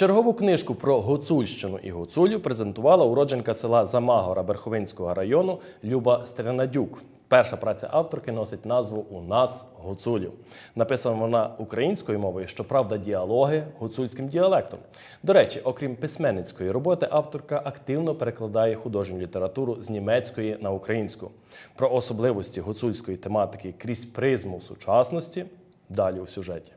Чергову книжку про Гуцульщину і Гуцулів презентувала уродженка села Замагора Берховинського району Люба Стринадюк. Перша праця авторки носить назву У нас гуцулів. Написана вона українською мовою, щоправда, діалоги гуцульським діалектом. До речі, окрім письменницької роботи, авторка активно перекладає художню літературу з німецької на українську. Про особливості гуцульської тематики крізь призму сучасності далі у сюжеті.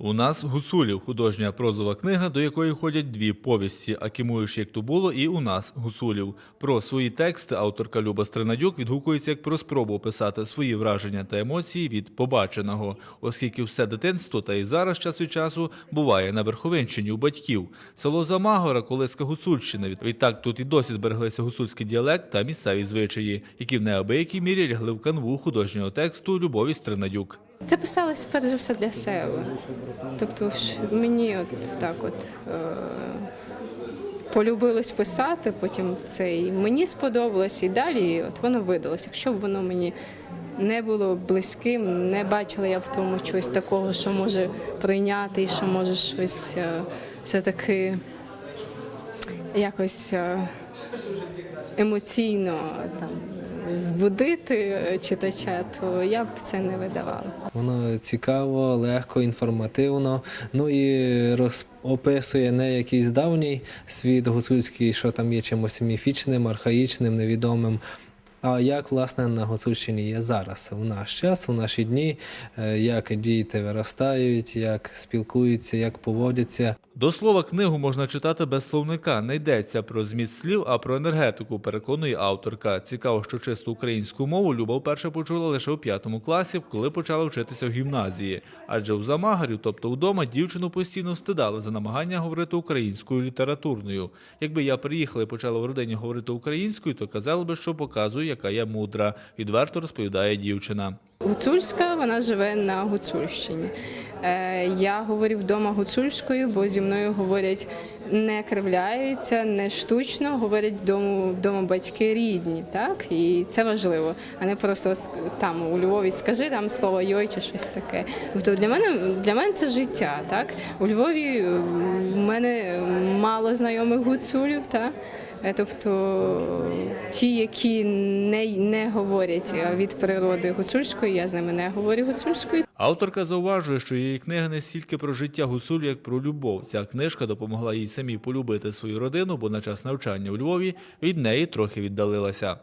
У нас гуцулів художня прозова книга, до якої ходять дві повісті Акимуєш, як то було, і у нас гуцулів. Про свої тексти авторка Люба Стринадюк відгукується як про спробу описати свої враження та емоції від побаченого, оскільки все дитинство та і зараз час від часу буває на Верховинщині у батьків. Село Замагора, колиска Гуцульщина. Відтак тут і досі збереглися гуцульський діалект та місцеві звичаї, які в неабиякій мірі лягли в канву художнього тексту Любові Стринадюк. Це писалось перш за все для себе. Тобто мені от так от е, полюбилось писати, потім це і мені сподобалось, і далі от воно видалось. Якщо б воно мені не було близьким, не бачила я в тому чогось такого, що може прийняти і що може щось е, все-таки якось е, емоційно там збудити е, читача, то я б це не видавала. Воно цікаво, легко, інформативно. Ну і роз... описує не якийсь давній світ гуцульський, що там є чимось міфічним, архаїчним, невідомим. А як власне на Гуцульщині є зараз, в наш час, в наші дні, е, як діти виростають, як спілкуються, як поводяться. До слова, книгу можна читати без словника. Не йдеться про зміст слів, а про енергетику, переконує авторка. Цікаво, що чисту українську мову Люба вперше почула лише у п'ятому класі, коли почала вчитися в гімназії. Адже у Замагарю, тобто вдома, дівчину постійно встидали за намагання говорити українською літературною. Якби я приїхала і почала в родині говорити українською, то казали би, що показую, яка я мудра. Відверто розповідає дівчина. Гуцульська, вона живе на Гуцульщині. Е, я говорю вдома гуцульською, бо зі мною говорять не кривляються, не штучно, говорять вдома, вдома батьки рідні, так? І це важливо, а не просто там у Львові скажи там слово йой чи щось таке. Тобто для мене для мене це життя, так? У Львові е, в мене мало знайомих гуцулів, так? Е, Тобто ті, які не, не говорять е, від природи гуцульської, я з ними не говорю гуцульською. Авторка зауважує, що її книга не стільки про життя гуцуль, як про любов. Ця книжка допомогла їй самій полюбити свою родину, бо на час навчання у Львові від неї трохи віддалилася.